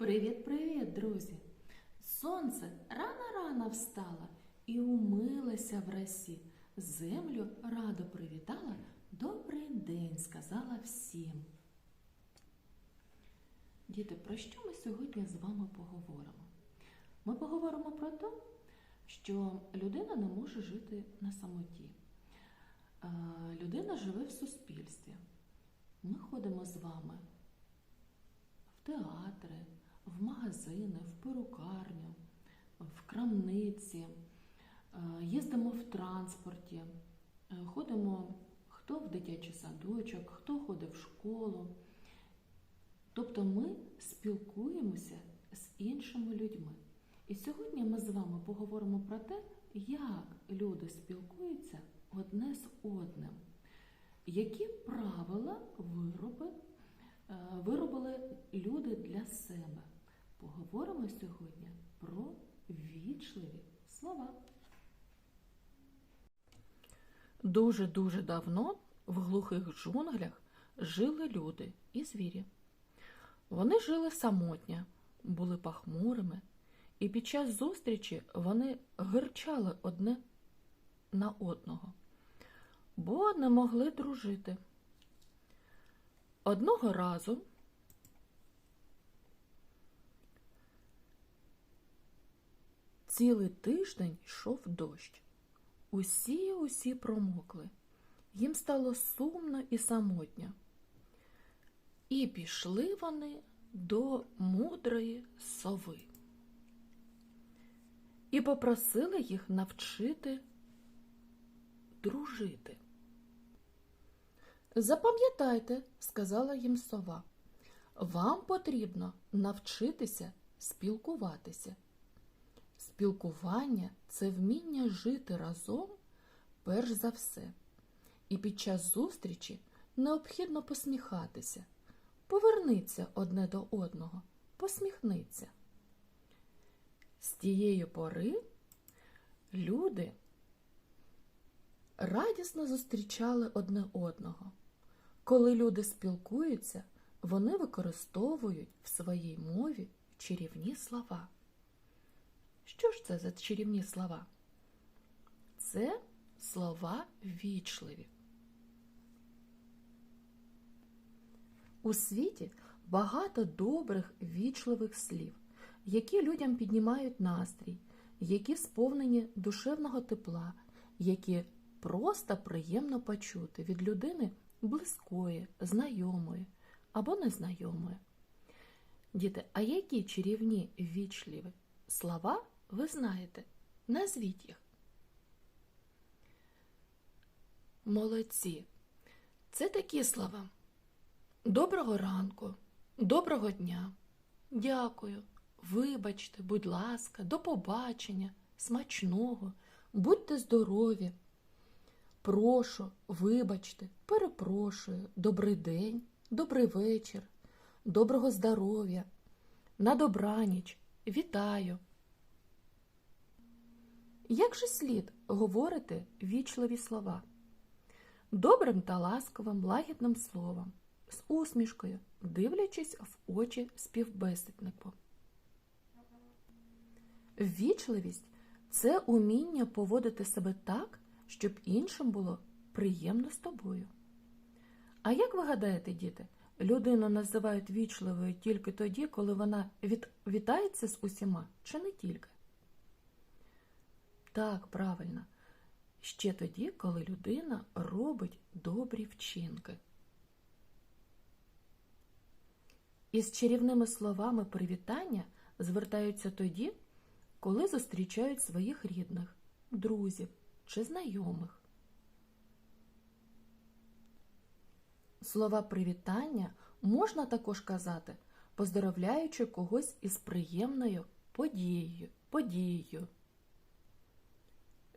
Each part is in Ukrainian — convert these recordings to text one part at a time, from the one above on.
Привіт-привіт, друзі! Сонце рано-рано встало і умилося в росі. Землю радо привітала, добрий день сказала всім. Діти, про що ми сьогодні з вами поговоримо? Ми поговоримо про те, що людина не може жити на самоті. Е, Людина живе в суспільстві. Ми ходимо з вами в театри, в магазини, в перукарню, в крамниці, е, їздимо в транспорті, е, ходимо хто в дитячий садочок, хто ходить в школу. Тобто ми спілкуємося з іншими людьми. І сьогодні ми з вами поговоримо про те, як люди спілкуються одне з одним, які правила вироби е, виробили люди для себе. Поговоримо сьогодні про вічливі слова. Дуже-дуже давно в глухих джунглях жили люди і звірі. Вони жили самотньо, були пахмурими, і під час зустрічі вони гирчали одне на одного, бо не могли дружити. Одного разу цілий тиждень йшов дощ. Усі усі промокли. Їм стало сумно і самотньо. І пішли вони до мудрої сови. І попросили їх навчити дружити. Запам'ятайте, сказала їм сова, вам потрібно навчитися спілкуватися. Спілкування це вміння жити разом перш за все. І під час зустрічі необхідно посміхатися. Поверниться одне до одного, посміхниться. З тієї пори люди радісно зустрічали одне одного. Коли люди спілкуються, вони використовують в своїй мові чарівні слова. Що ж це за чарівні слова? Це слова вічливі. У світі багато добрих вічливих слів, які людям піднімають настрій, які сповнені душевного тепла, які просто приємно почути від людини близької, знайомої або незнайомої. Діти, а які чарівні вічливі слова ви знаєте? Назвіть їх. Молодці. Це такі слова. Доброго ранку, доброго дня, дякую, вибачте, будь ласка, до побачення, смачного, будьте здорові. Прошу, вибачте, перепрошую, добрий день, добрий вечір, доброго здоров'я, на добраніч, вітаю. Як же слід говорити вічливі слова? Добрим та ласковим лагідним словом, з усмішкою, дивлячись в очі співбесіднику. Ввічливість це уміння поводити себе так, щоб іншим було приємно з тобою. А як ви гадаєте, діти, людину називають вічливою тільки тоді, коли вона від... вітається з усіма, чи не тільки? Так, правильно. Ще тоді, коли людина робить добрі вчинки. Із чарівними словами привітання звертаються тоді, коли зустрічають своїх рідних, друзів чи знайомих. Слова привітання можна також казати, поздоровляючи когось із приємною подією. подією.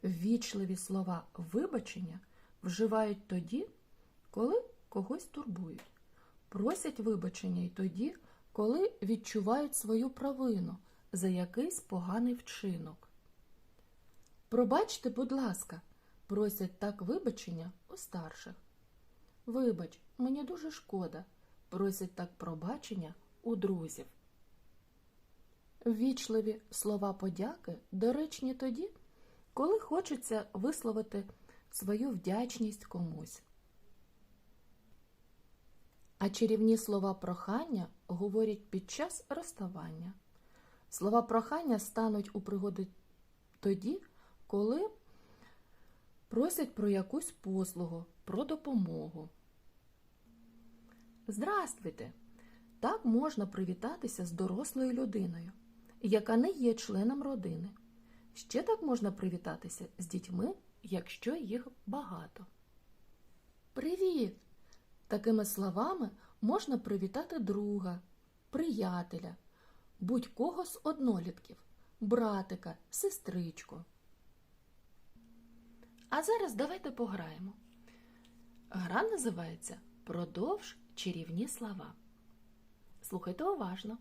Ввічливі слова вибачення вживають тоді, коли когось турбують. Просять вибачення й тоді, коли відчувають свою провину за якийсь поганий вчинок. Пробачте, будь ласка, просять так вибачення у старших. Вибач, мені дуже шкода, просять так пробачення у друзів. Ввічливі слова подяки доречні тоді, коли хочеться висловити свою вдячність комусь. А чарівні слова прохання говорять під час розставання. Слова прохання стануть у пригоди тоді, коли просять про якусь послугу, про допомогу. Здравствуйте! Так можна привітатися з дорослою людиною, яка не є членом родини. Ще так можна привітатися з дітьми, якщо їх багато. Привіт! Такими словами можна привітати друга, приятеля, будь-кого з однолітків, братика, сестричку. А зараз давайте пограємо. Гра називається Продовж чарівні слова. Слухайте уважно.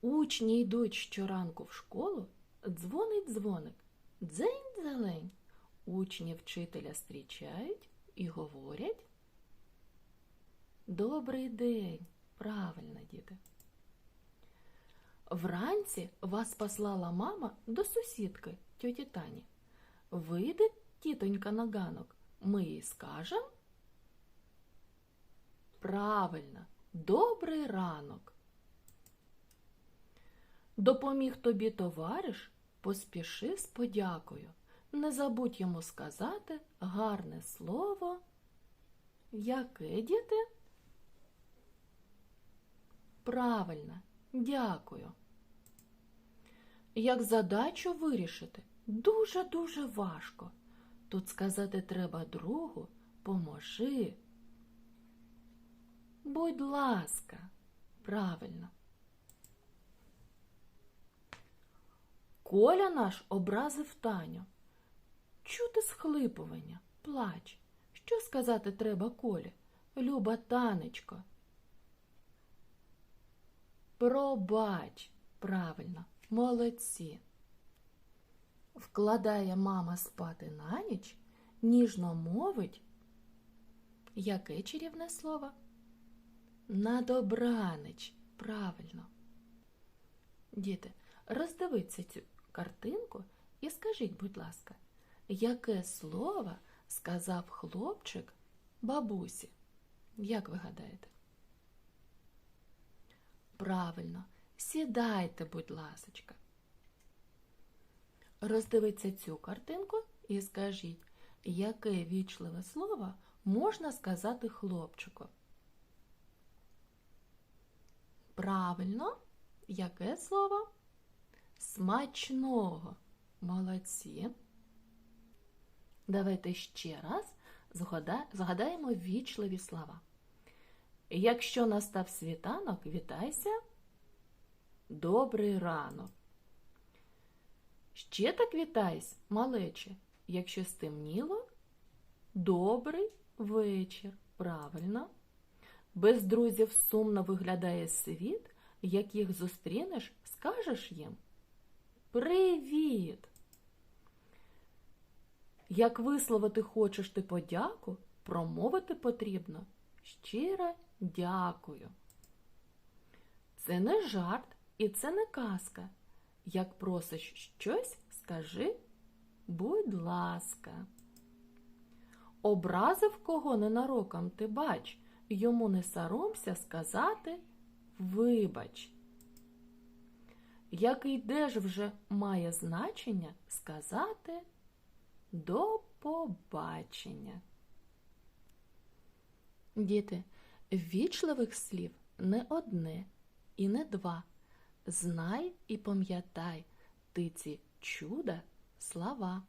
Учні йдуть щоранку в школу, дзвонить дзвоник, дзень зелень. Учні вчителя зустрічають і говорять. Добрий день, правильно, діти. Вранці вас послала мама до сусідки, тьоті Тані. Вийде тітонька на ганок, ми їй скажемо. Правильно, добрий ранок. Допоміг тобі товариш, поспіши з подякою. Не забудь йому сказати гарне слово. Яке діти? Правильно, дякую. Як задачу вирішити дуже-дуже важко. Тут сказати треба другу, поможи. Будь ласка, правильно. Коля наш образив Таню. Чути схлипування, плач. Що сказати треба Колі? Люба танечко. Пробач, правильно, молодці. Вкладає мама спати на ніч, ніжно мовить. Яке чарівне слово? На добранич, правильно. Діти, роздивіться цю картинку і скажіть, будь ласка, яке слово сказав хлопчик бабусі? Як ви гадаєте? Правильно, сідайте, будь ласочка. Роздивіться цю картинку і скажіть, яке вічливе слово можна сказати хлопчику? Правильно, яке слово? Смачного. Молодці. Давайте ще раз згадаємо вічливі слова. Якщо настав світанок, вітайся. Добрий ранок. Ще так вітайся, малече. Якщо стемніло, добрий вечір. Правильно. Без друзів сумно виглядає світ, як їх зустрінеш, скажеш їм Привіт! Як висловити хочеш ти подяку, промовити потрібно щире дякую. Це не жарт і це не казка. Як просиш щось, скажи, будь ласка. Образив кого ненароком ти бач, йому не соромся сказати вибач. Як ж вже має значення сказати до побачення. Діти, ввічливих слів не одне і не два. Знай і пам'ятай ти ці чуда слова.